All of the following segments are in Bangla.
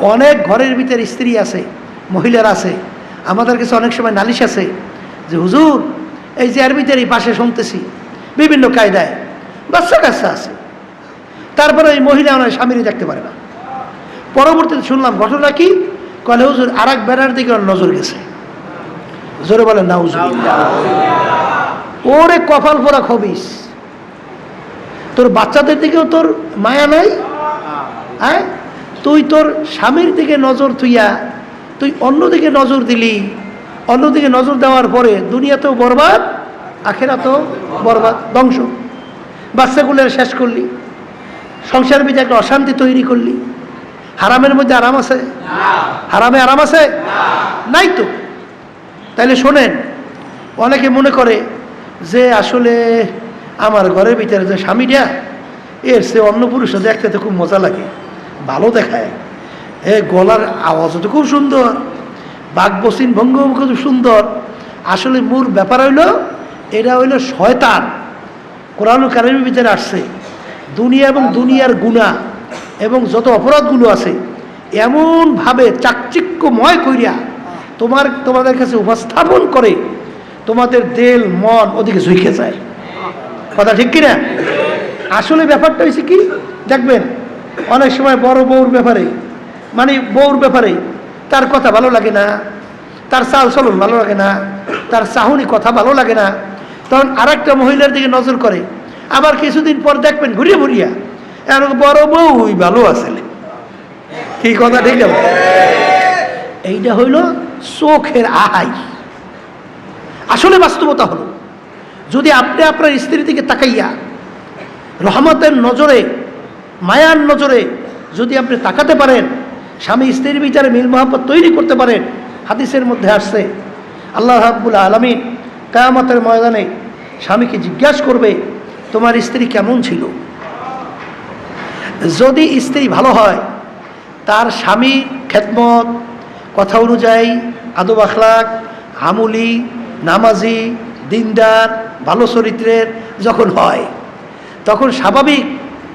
অনেক ঘরের ভিতরে স্ত্রী আছে, মহিলার আছে। আমাদের কাছে অনেক সময় নালিশ আছে যে, হুজুর, এই যে এর ভিতরে পাশে শুনতেছি, বিভিন্ন কায়দায় বাচ্চা কাচ্চা আছে। তারপরে এই মহিলা ওনার স্বামীরই দেখতে পারে না। পরবর্তীতে শুনলাম ঘটনা কি? কলে হুজুর আর এক বেড়ার দিকে নজর গেছে। জোরে বলে নাউজুবিল্লাহ। ওরে কপাল পোড়া খবিস। তোর বাচ্চাদের দিকেও তোর মায়া নাই? হ্যাঁ? তুই তোর স্বামীর দিকে নজর থুইয়া তুই অন্যদিকে নজর দিলি। অন্যদিকে নজর দেওয়ার পরে দুনিয়াতেও বরবাদ, আখেরাতেও বরবাদ, ধ্বংস। বাচ্চাগুলোর শেষ করলি। সংসারের ভিতরে একটা অশান্তি তৈরি করলি। হারামের মধ্যে আরাম আছে? হারামে আরাম আছে? নাই তো। তাইলে শোনেন, অনেকে মনে করে যে আসলে আমার ঘরের ভিতরে যে স্বামীটা, এর সে অন্য পুরুষরা দেখতে তো খুব মজা লাগে। ভালো দেখায়। এ গলার আওয়াজও তো খুব সুন্দর বাঘ বসিন ভঙ্গ খুব সুন্দর। আসলে মূল ব্যাপার হইল, এটা হইল শয়তান। কোরআন কারিমের ভিতরে আসছে, দুনিয়া এবং দুনিয়ার গুণা এবং যত অপরাধগুলো আছে, এমনভাবে চাকচিক্যময় করিয়া তোমার, তোমাদের কাছে উপস্থাপন করে, তোমাদের দেল, মন ওদিকে ঝুঁকে যায়। কথা ঠিক কিনা? আসলে ব্যাপারটা হয়েছে কি? দেখবেন অনেক সময় বড় বউর ব্যাপারে মানে বউর ব্যাপারে তার কথা ভালো লাগে না, তার চাল চলন ভালো লাগে না, তার চাহনি কথা ভালো লাগে না। তখন আর একটা মহিলার দিকে নজর করে। আবার কিছুদিন পর দেখবেন ঘুরিয়ে ঘুরিয়া এরকম বড় বউই ভালো আসলে কি কথা, ঠিক আছে এইটা হইল চোখের আহাই। আসলে বাস্তবতা হলো, যদি আপনি আপনার স্ত্রীর দিকে তাকাইয়া রহমতের নজরে মায়ার নজরে যদি আপনি তাকাতে পারেন, স্বামী স্ত্রীর বিচারে মিল মোহাম্মত তৈরি করতে পারেন, হাদিসের মধ্যে আসছে, আল্লাহ রাব্বুল আলমিন কায়ামতের ময়দানে স্বামীকে জিজ্ঞাসা করবে, তোমার স্ত্রী কেমন ছিল? যদি স্ত্রী ভালো হয়, তার স্বামী খেদমত, কথা অনুযায়ী, আদব আখলাক, আমুলি, নামাজি, দিনদার, ভালো চরিত্রের যখন হয়, তখন স্বাভাবিক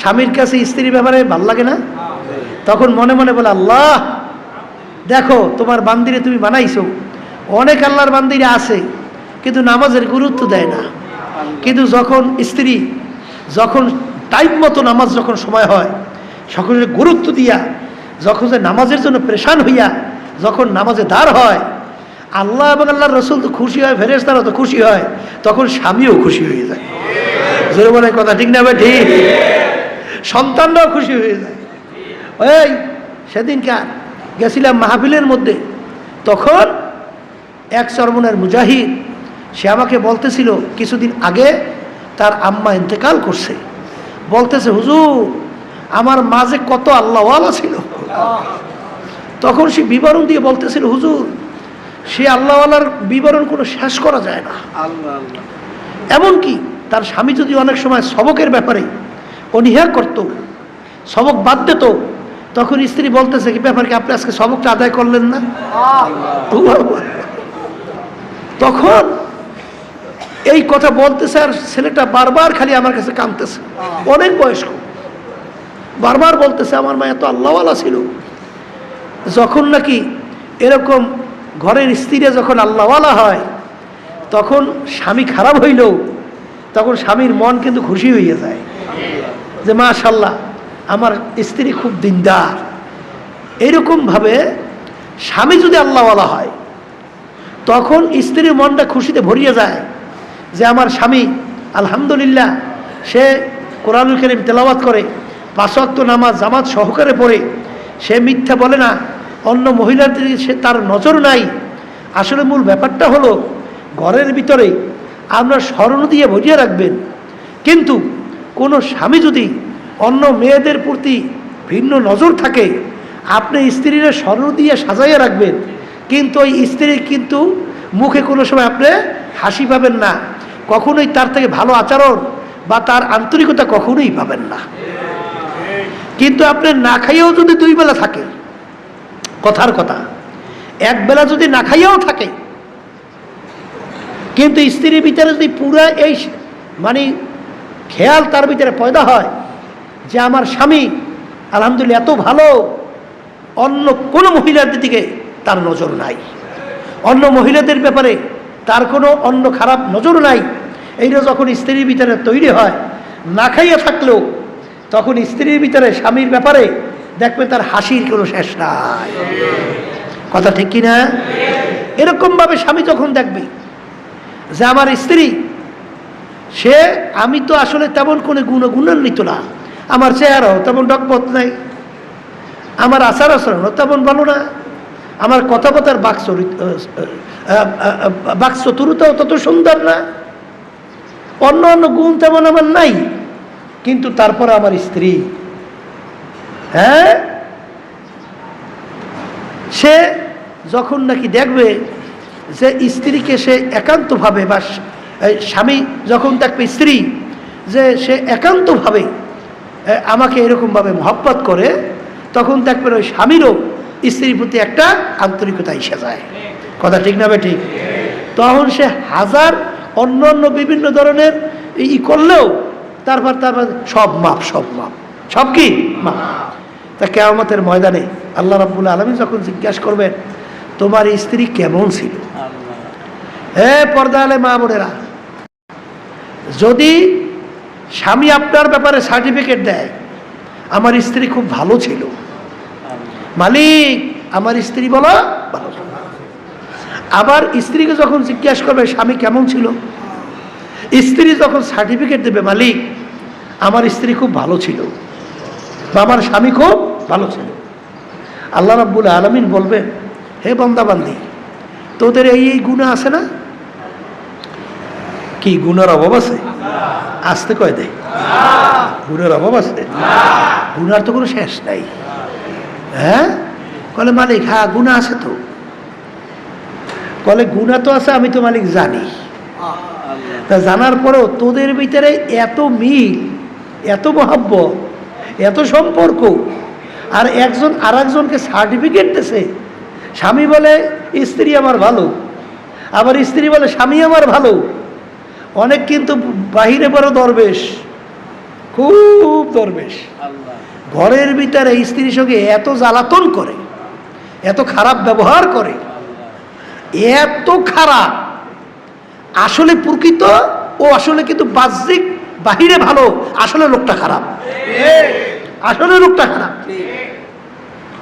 স্বামীর কাছে স্ত্রীর ব্যাপারে ভালো লাগে না? তখন মনে মনে বলে, আল্লাহ, দেখো, তোমার বান্দিরে তুমি বানাইছো। অনেক আল্লাহর বান্দিরে আছে, কিন্তু নামাজের গুরুত্ব দেয় না। কিন্তু যখন স্ত্রী, যখন টাইম মতো নামাজ যখন সময় হয় সকলের গুরুত্ব দিয়া, যখন যে নামাজের জন্য প্রেশান হইয়া, যখন নামাজে দাঁড় হয়, আল্লাহ এবং আল্লাহর রসুল তো খুশি হয় ফেরেস্তারা তো খুশি হয়, তখন স্বামীও খুশি হয়ে যায়। জোরে বলে কথা ঠিক না ভাই? ঠিক। সন্তানরাও খুশি হয়ে যায়। ওই সেদিনকার গেছিলাম মাহফিলের মধ্যে তখন এক চরমনের মুজাহিদ সে আমাকে বলতেছিল কিছুদিন আগে তার আম্মা ইন্তেকাল করছে। বলতেছে হুজুর আমার মাঝে কত আল্লাহওয়ালা ছিল। তখন সে বিবরণ দিয়ে বলতেছিল হুজুর সে আল্লাহওয়ালার বিবরণ কোনো শেষ করা যায় না। এমনকি তার স্বামী যদি অনেক সময় সবকের ব্যাপারে অনীহা করত সবক বাদ দিত। তখন স্ত্রী বলতেছে কি ব্যাপার কি আপনি আজকে সবকটা আদায় করলেন না? তখন এই কথা বলতেছে আর ছেলেটা বারবার খালি আমার কাছে কাঁদতেছে। অনেক বয়স্ক। বারবার বলতেছে আমার মা এত আল্লাহওয়ালা ছিল। যখন নাকি এরকম ঘরের স্ত্রীরা যখন আল্লাহওয়ালা হয় তখন স্বামী খারাপ হইলেও তখন স্বামীর মন কিন্তু খুশি হয়ে যায়। যে মাশাল্লাহ, আমার স্ত্রী খুব দিনদার। এইরকমভাবে স্বামী যদি আল্লাহওয়ালা হয়, তখন স্ত্রীর মনটা খুশিতে ভরিয়ে যায় যে আমার স্বামী, আলহামদুলিল্লাহ, সে কোরআনুল করিম তেলাওয়াত করে পাঁচক্ত নামাজ, জামাত সহকারে পড়ে। সে মিথ্যা বলে না, অন্য মহিলার দিকে সে তার নজর নাই। আসলে মূল ব্যাপারটা হলো, ঘরের ভিতরে আমরা স্মরণ দিয়ে ভরিয়ে রাখবেন। কিন্তু কোনো স্বামী যদি অন্য মেয়েদের প্রতি ভিন্ন নজর থাকে, আপনি স্ত্রীরা স্বর্ণ দিয়ে সাজাইয়া রাখবেন। কিন্তু ওই স্ত্রীর কিন্তু মুখে কোনো সময় আপনি হাসি পাবেন না। কখনোই তার থেকে ভালো আচরণ বা তার আন্তরিকতা কখনোই পাবেন না। কিন্তু আপনি না খাইয়েও যদি দুই বেলা থাকে, কথার কথা, এক বেলা যদি না খাইয়েও থাকে, কিন্তু স্ত্রীর ভিতরে যদি পুরা এই মানে খেয়াল তার ভিতরে পয়দা হয় যে আমার স্বামী আলহামদুলিল্লাহ এত ভালো, অন্য কোনো মহিলাদের দিকে তার নজর নাই। অন্য মহিলাদের ব্যাপারে তার কোনো অন্য খারাপ নজর নাই। এইটা যখন স্ত্রীর ভিতরে তৈরি হয়, না খাইয়া থাকলেও তখন স্ত্রীর ভিতরে স্বামীর ব্যাপারে দেখবে তার হাসির কোনো শেষ নাই। কথা ঠিক কিনা? এরকমভাবে স্বামী যখন দেখবে যে আমার স্ত্রী সে, আমি তো আসলে তেমন কোনো গুণ গুণান্বিত না। আমার চেহারাও তেমন ডকপথ নাই। আমার আচার আচরণও তেমন ভালো না। আমার বাক চরিত বাক চতুরতাও তত সুন্দর না। অন্য অন্য গুণ তেমন আমার নাই। কিন্তু তারপরে আমার স্ত্রী। হ্যাঁ? সে যখন নাকি দেখবে যে স্ত্রীকে সে একান্তভাবে বা স্বামী যখন দেখবে স্ত্রী যে সে একান্তভাবে আমাকে এরকমভাবে মহব্বত করে তখন দেখবেন ওই স্বামীরও স্ত্রীর প্রতি একটা আন্তরিকতা এসে যায়। কথা ঠিক না ঠিক তখন সে হাজার অন্য অন্য বিভিন্ন ধরনের ই করলেও তারপর তারপর সব মাপ সব মাপ। সব কি? মাপ। তা কেয়ামতের ময়দানে আল্লাহ রাব্বুল আলমী যখন জিজ্ঞাসা করবেন তোমার স্ত্রী কেমন ছিল? হ্যাঁ পর্দা আলে মা বোনেরা যদি স্বামী আপনার ব্যাপারে সার্টিফিকেট দেয়, আমার স্ত্রী খুব ভালো ছিল। মালিক, আমার স্ত্রী বলো, ভালো। আবার স্ত্রীকে যখন জিজ্ঞাসা করবে, স্বামী কেমন ছিল? স্ত্রী যখন সার্টিফিকেট দেবে, মালিক, আমার স্ত্রী খুব ভালো ছিল। বা আমার স্বামী খুব ভালো ছিল। আল্লাহ রাব্বুল আলমিন বলবেন, হে বন্দাবান্দি তোদের এই এই গুণা আছে না? কি গুণের অভাব আছে? আসতে কয় দেয় গুণের অভাব আছে? গুণার তো কোনো শেষ নাই। হ্যাঁ? কলে মালিক হ্যাঁ গুণা আছে তো। কলে গুণা তো আছে, আমি তো মালিক জানি। তা জানার পরেও তোদের ভিতরে এত মিল, এত মহাব্য এত সম্পর্ক, আর একজন আর একজনকে সার্টিফিকেট দিছে, স্বামী বলে, স্ত্রী আমার ভালো। আবার স্ত্রী বলে, স্বামী আমার ভালো। অনেক কিন্তু বাহিরে বড় দরবেশ খুব দরবেশ। ঘরের ভিতরে স্ত্রীর সঙ্গে এত জ্বালাতন করে এত খারাপ ব্যবহার করে এত খারাপ। আসলে প্রকৃত ও আসলে কিন্তু বাহ্যিক বাহিরে ভালো আসলে লোকটা খারাপ। আসলে লোকটা খারাপ।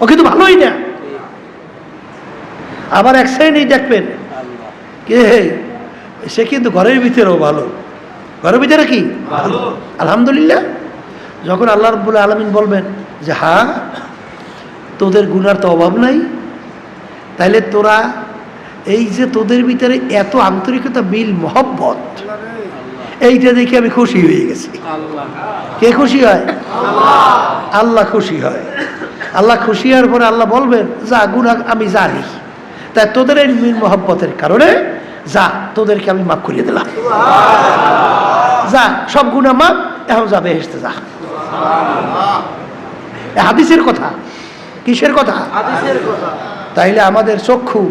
ও কিন্তু ভালোই না। আবার এক শ্রেণি দেখবেন। কে সে কিন্তু ঘরের ভিতরেও ভালো। ঘরের ভিতরে কি? ভালো। আলহামদুলিল্লাহ। যখন আল্লাহ রব্বুল আলমিন বলবেন যে হ্যাঁ তোদের গুণার তো অভাব নাই। তাইলে তোরা এই যে তোদের ভিতরে এত আন্তরিকতা মিল মহব্বত এইটা দেখে আমি খুশি হয়ে গেছি। কে খুশি হয়? আল্লাহ। খুশি হয়। আল্লাহ খুশি হওয়ার পরে আল্লাহ বলবেন যা গুণা আমি জানি। তাই তোদের এই মিল মহব্বতের কারণে যা তোদেরকে আমি মাফ করিয়ে দিলাম। যা সব গুণা মাপ এখন যাবে হেসতে যা। হাদিসের কথা? কিসের কথা? তাইলে আমাদের চক্ষু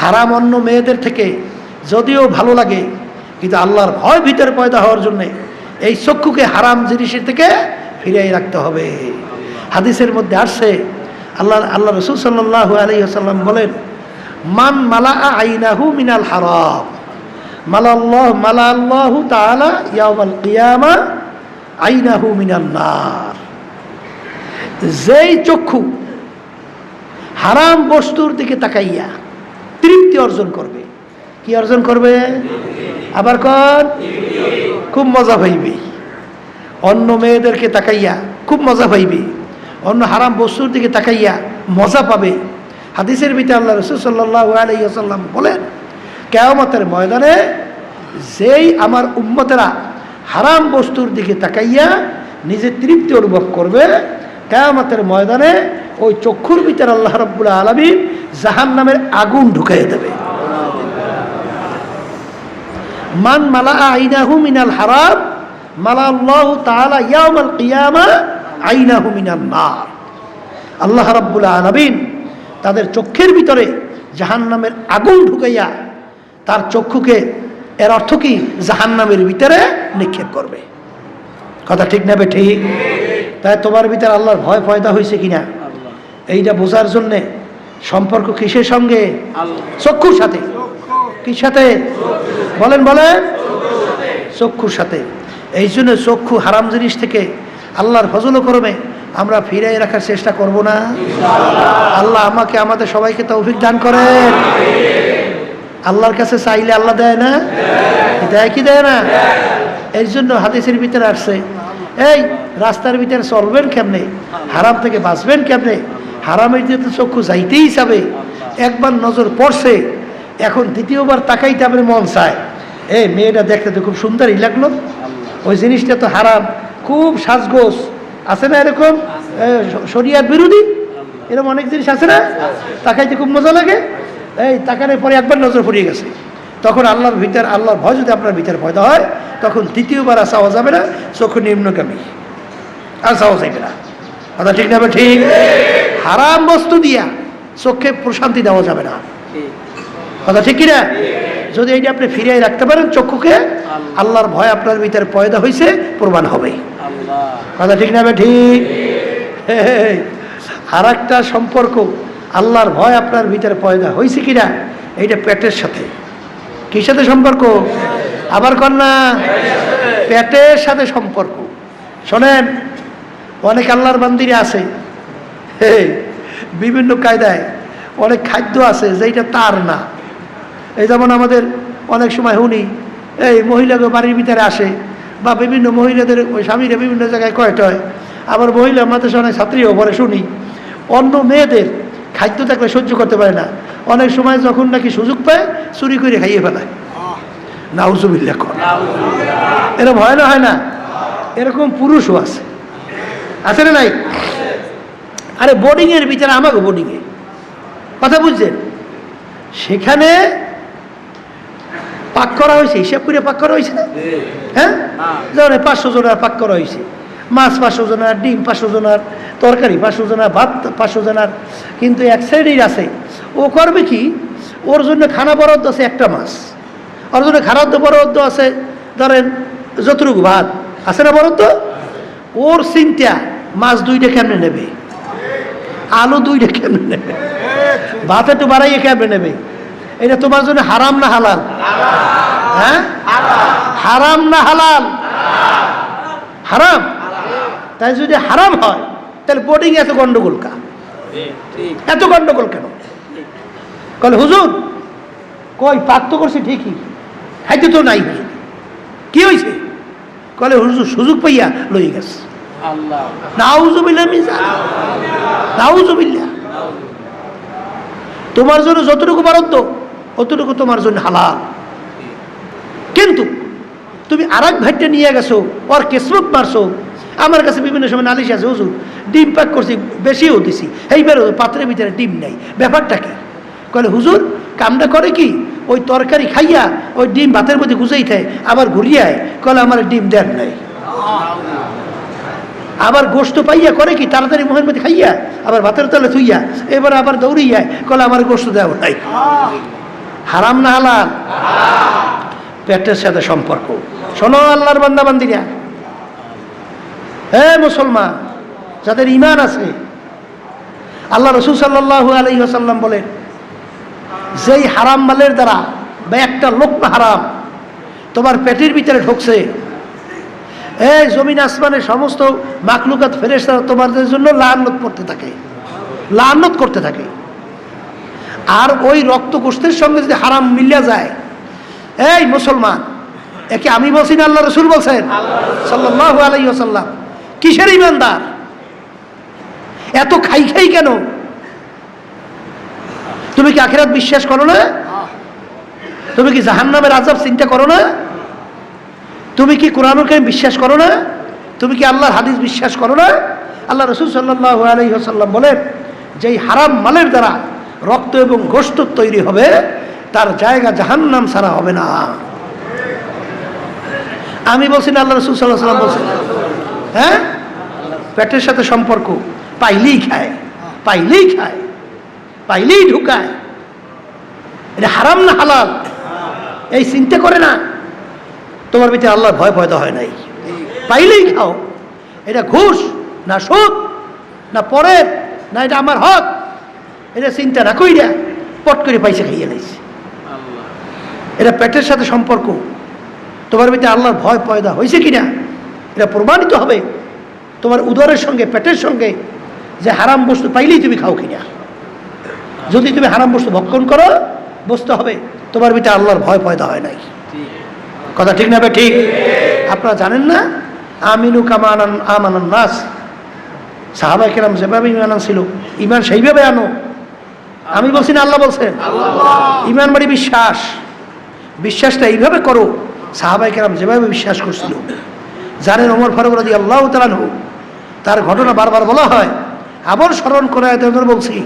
হারাম অন্য মেয়েদের থেকে যদিও ভালো লাগে কিন্তু আল্লাহর ভয় ভিতরে পয়দা হওয়ার জন্যে এই চক্ষুকে হারাম জিনিসের থেকে ফিরিয়ে রাখতে হবে। হাদিসের মধ্যে আসছে আল্লাহ আল্লাহ রসুল সাল্লাহ আলী আসাল্লাম বলেন মান মালা আইনাহু মিনাল হারাম। মালাল্লাহ মালা আল্লাহু তাআলা ইয়াউমাল কিয়ামা আইনাহু মিনান নার। যেই চক্ষু হারাম বস্তুর দিকে তাকাইয়া তৃপ্তি অর্জন করবে, কি অর্জন করবে? আবার কন? খুব মজা পাইবে। অন্য মেয়েদেরকে তাকাইয়া খুব মজা পাইবে। অন্য হারাম বস্তুর দিকে তাকাইয়া মজা পাবে। হাদিসের ভিতরে আল্লাহ রসুল সাল্লাহ আলাইসাল্লাম বলেন, কেয়ামতের ময়দানে যেই আমার উম্মতেরা হারাম বস্তুর দিকে তাকাইয়া নিজে তৃপ্তি অনুভব করবে, কেয়ামতের ময়দানে ওই চক্ষুর ভিতরে আল্লাহ রব্বুল আলমিন জাহান নামের আগুন ঢুকাইয়ে দেবে। মান মালা আইনাহু মিনাল হারাম, মালা আল্লাহ তাআলা ইয়াউমাল কিয়ামা আইনাহু মিনান নার। আল্লাহ আলামিন তাদের চক্ষের ভিতরে জাহান্নামের আগুন ঢুকাইয়া তার চক্ষুকে এর অর্থ কি? জাহান্নামের ভিতরে নিক্ষেপ করবে। কথা ঠিক নেবে ঠিক? তাই তোমার ভিতরে আল্লাহর ভয় পয়দা হয়েছে কিনা? এইটা বোঝার জন্যে সম্পর্ক কিসের সঙ্গে? চক্ষুর সাথে। কি সাথে? বলেন বলেন। চক্ষুর সাথে। এই জন্য চক্ষু হারাম জিনিস থেকে আল্লাহর ফজল করবে আমরা ফিরিয়ে রাখার চেষ্টা করব না? আল্লাহ আমাকে, আমাদের সবাইকে তৌফিক দান করেন। আল্লাহর কাছে চাইলে আল্লাহ দেয় না? দেয় কি দেয় না? এই জন্য হাদিসের ভিতরে আসছে, এই রাস্তার ভিতরে চলবেন কেমনে? হারাম থেকে বাঁচবেন কেমনে? হারামের দিকে তো চক্ষু যাইতেই যাবে একবার নজর পড়ছে, এখন দ্বিতীয়বার তাকাইতে আপনার মন চায়। এই মেয়েটা দেখতে তো খুব সুন্দরই লাগল। ওই জিনিসটা তো হারাম, খুব সাজগোজ। আছে না এরকম? শরিয়াত বিরোধী? এরকম অনেক জিনিস আছে না? তাকাইতে খুব মজা লাগে। এই তাকানোর পরে একবার নজর পড়িয়ে গেছে। তখন আল্লাহর ভিতর আল্লাহর ভয় যদি আপনার ভিতরে পয়দা হয় তখন দ্বিতীয়বার আর চাওয়া যাবে না চক্ষু নিম্নগামী। আর চাওয়া যাবে না। কথা ঠিক না ঠিক। হারাম বস্তু দিয়া চোখে প্রশান্তি দেওয়া যাবে না। কথা ঠিক কিনা? যদি এইটা আপনি ফিরিয়ে রাখতে পারেন চক্ষুকে আল্লাহর ভয় আপনার ভিতরে পয়দা হয়েছে প্রমাণ হবে। কথা ঠিক না ঠিক। আর একটা সম্পর্ক, আল্লাহর ভয় আপনার ভিতরে পয়দা। হয়েছে কিনা? এইটা পেটের সাথে। কি সাথে সম্পর্ক? আবার না? পেটের সাথে সম্পর্ক। শোনেন, অনেক আল্লাহর মন্দিরে আছে বিভিন্ন কায়দায় অনেক খাদ্য আছে যেটা তার না। এই যেমন আমাদের অনেক সময় শুনি এই মহিলাকে বাড়ির ভিতরে আসে, বা বিভিন্ন মহিলাদের ওই স্বামীরা বিভিন্ন জায়গায় কয়টা হয়। আবার মহিলা আমাদের অনেক ছাত্রীও পরে শুনি অন্য মেয়েদের খাদ্য থাকলে সহ্য করতে পারে না। অনেক সময় যখন নাকি সুযোগ পায় চুরি করে খাইয়ে ফেলায়। নাউজুবিল্লা কর। এরকম হয় না হয় না? এরকম পুরুষও আছে। আছে না নাই? আরে বোর্ডিংয়ের ভিতরে আমাকে বোর্ডিংয়ে। কথা বুঝছেন? সেখানে পাক করা হয়েছে হিসাব করে পাক করা হয়েছে না? হ্যাঁ। যেমন পাঁচশো জনের পাক করা হয়েছে। মাছ পাঁচশো জনের ডিম পাঁচশো জনের তরকারি পাঁচশো জনের ভাত পাঁচশো জনের কিন্তু এক সাইডেই আছে। ও করবে কি? ওর জন্য খানা বরাদ্দ আছে একটা মাছ ওর জন্য খারাপ বরাদ্দ আছে, ধরেন, যতটুকু ভাত। আছে না বরাদ্দ? ওর চিন্তা, মাছ দুইটা কেমনে নেবে? আলু দুইটা কেমনে নেবে? ভাত একটু বাড়াইয়ে কেমনে নেবে? এটা তোমার জন্য হারাম না হালাল? হ্যাঁ? হারাম না হালাল? হারাম? তাই যদি হারাম হয় তাহলে বোর্ডিং এত গন্ডগোল কা এত গন্ডগোল কেন? কলে হুজুর কই পাক তো করছি ঠিকই খাইতে তো নাই। কি হয়েছে কলে হুজুর সুযোগ পাইয়া লই গেছে। তোমার জন্য যতটুকু বরাদ্দ অতটুকু তোমার জন্য হালাল। কিন্তু তুমি আর এক ভাইটা নিয়ে গেছো ওর কেসমত মারছো আমার কাছে বিভিন্ন সময় নালিশ আছে, হুজুর, ডিম প্যাক করছি, বেশিও দিছি। এইবার পাত্রের ভিতরে ডিম নেই। ব্যাপারটা কি? কলে হুজুর, কামটা করে কি? ওই তরকারি খাইয়া, ওই ডিম ভাতের মধ্যে গুজাই থাকে আবার ঘুরিয়ায় কলে আমার ডিম দেন নাই। আবার গোস্ত পাইয়া করে কি? তাড়াতাড়ি মোহের মধ্যে খাইয়া, আবার ভাতের তলে থুইয়া, এবার আবার দৌড়িয়া কলে আমার গোস্ত দেওয়া নাই। হারাম না হালাল? পেটের সাথে সম্পর্ক। শোনো আল্লাহর বান্দা বান্দিরা হ্যাঁ মুসলমান, যাদের ইমান আছে, আল্লাহ রসুল সাল্লাহ আলাই আসাল্লাম বলেন, যেই হারাম মালের দ্বারা বা একটা লোক হারাম, তোমার পেটের ভিতরে ঢুকছে, এই জমিন আসমানের সমস্ত মাকলুকাত ফেরেস্তা তোমাদের জন্য লানত পড়তে থাকে, লানত করতে থাকে। আর ওই রক্ত গোষ্ঠের সঙ্গে যদি হারাম মিলিয়া যায়, এই মুসলমান, একে আমি বলছি না, আল্লাহ রসুল বলছেন সাল্লাহ আলাইসাল্লাম কিসের ইমানদার? এত খাই খাই কেন? তুমি কি আখেরাত বিশ্বাস করো না? তুমি কি জাহান্নামের আজাব চিন্তা করো না? তুমি কি কোরআন কারিম বিশ্বাস করো না? তুমি কি আল্লাহর হাদিস বিশ্বাস করো না? আল্লাহ রসুল সাল্লাহ আলহিহাসাল্লাম বলেন, যেই হারাম মালের দ্বারা রক্ত এবং গোস্ত তৈরি হবে, তার জায়গা জাহান্নাম ছাড়া হবে না। আমি বলছি না, আল্লাহ রসুল সাল্লাহ সাল্লাম বলছেন। হ্যাঁ? পেটের সাথে সম্পর্ক। পাইলেই খায় পাইলেই খায় পাইলেই ঢুকায়। এটা হারাম না হালাল? এই চিন্তা করে না। তোমার ভিতরে আল্লাহর ভয় পয়দা হয় নাই। পাইলেই খাও। এটা ঘুষ না সুদ না পরের না এটা আমার হক। এটা চিন্তা না কইরা পট করে পয়সা খাইয়ে লাইছে এটা পেটের সাথে সম্পর্ক। তোমার ভিতরে আল্লাহর ভয় পয়দা হয়েছে কিনা? এটা প্রমাণিত হবে তোমার উদরের সঙ্গে পেটের সঙ্গে যে হারাম বস্তু পাইলেই তুমি খাও কিনা। যদি তুমি হারাম বস্তু ভক্ষণ করো বুঝতে হবে তোমার ভিতরে আল্লাহর ভয় পয়দা হয় নাই। কথা ঠিক না ঠিক? আপনারা জানেন না? আমিনু কামান আমানান নাস। সাহাবাই কেরাম যেভাবে ইমান ছিল ইমান সেইভাবে আনো। আমি বলছি না আল্লাহ বলছেন ইমান মানে বিশ্বাস। বিশ্বাসটা এইভাবে করো সাহাবাই কেরাম যেভাবে বিশ্বাস করছিল। জানেন ওমর ফারুক রাজি আল্লাহ তালানহু তার ঘটনা বারবার বলা হয়। আবার স্মরণ করে তোদের বলছি,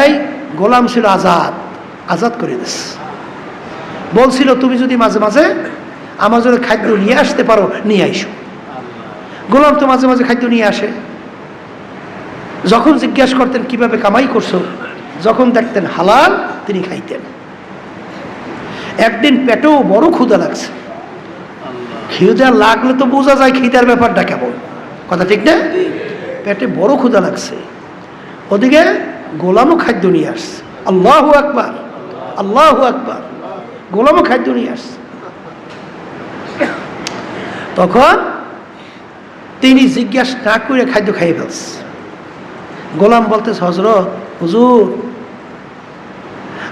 এই গোলাম ছিল আজাদ আজাদ করে দিস। বলছিল, তুমি যদি মাঝে মাঝে আমার জন্য খাদ্য নিয়ে আসতে পারো, নিয়ে আইসো। গোলাম তো মাঝে মাঝে খাদ্য নিয়ে আসে। যখন জিজ্ঞাসা করতেন, কীভাবে কামাই করছ? যখন দেখতেন, হালাল, তিনি খাইতেন। একদিন পেটেও বড় ক্ষুদা লাগছে। খিদা লাগলে তো বোঝা যায় খিদার ব্যাপারটা কেমন। কথা ঠিক না? পেটে বড় ক্ষুদা লাগছে। ওদিকে গোলামও খাদ্য নিয়ে আসছে। আল্লাহ আকবার আল্লাহ আকবার, গোলামও খাদ্য নিয়ে আসছে। তখন তিনি জিজ্ঞাসা না করে খাদ্য খাইয়ে ফেলছে। গোলাম বলতে হজরত হুজুর,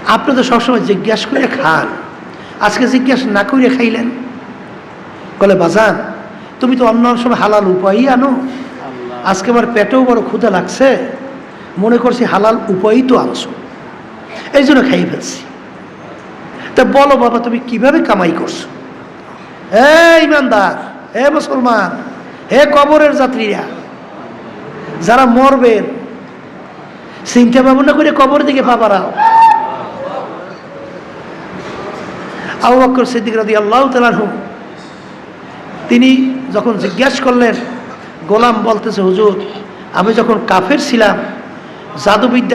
আপনি তো সবসময় জিজ্ঞাসা করে খান। আজকে জিজ্ঞাসা না করে খাইলেন। বলে বাজান তুমি তো অন্য সময় হালাল উপায়ই আনো। আজকে আমার পেটেও বড় ক্ষুদা লাগছে। মনে করছি হালাল উপায়ই তো আনছো। এই জন্য খাই ফেলছি। তা বলো বাবা তুমি কীভাবে কামাই করছ? হে ইমানদার হে মুসলমান হে কবরের যাত্রীরা যারা মরবেন চিন্তা ভাবনা করে কবর দিকে পাবারাও আবু বকর সিদ্দিক রাদি আল্লাহ তালাহু তিনি যখন জিজ্ঞাস করলেন গোলাম বলতেছে হুজুর আমি যখন কাফের ছিলাম জাদুবিদ্যা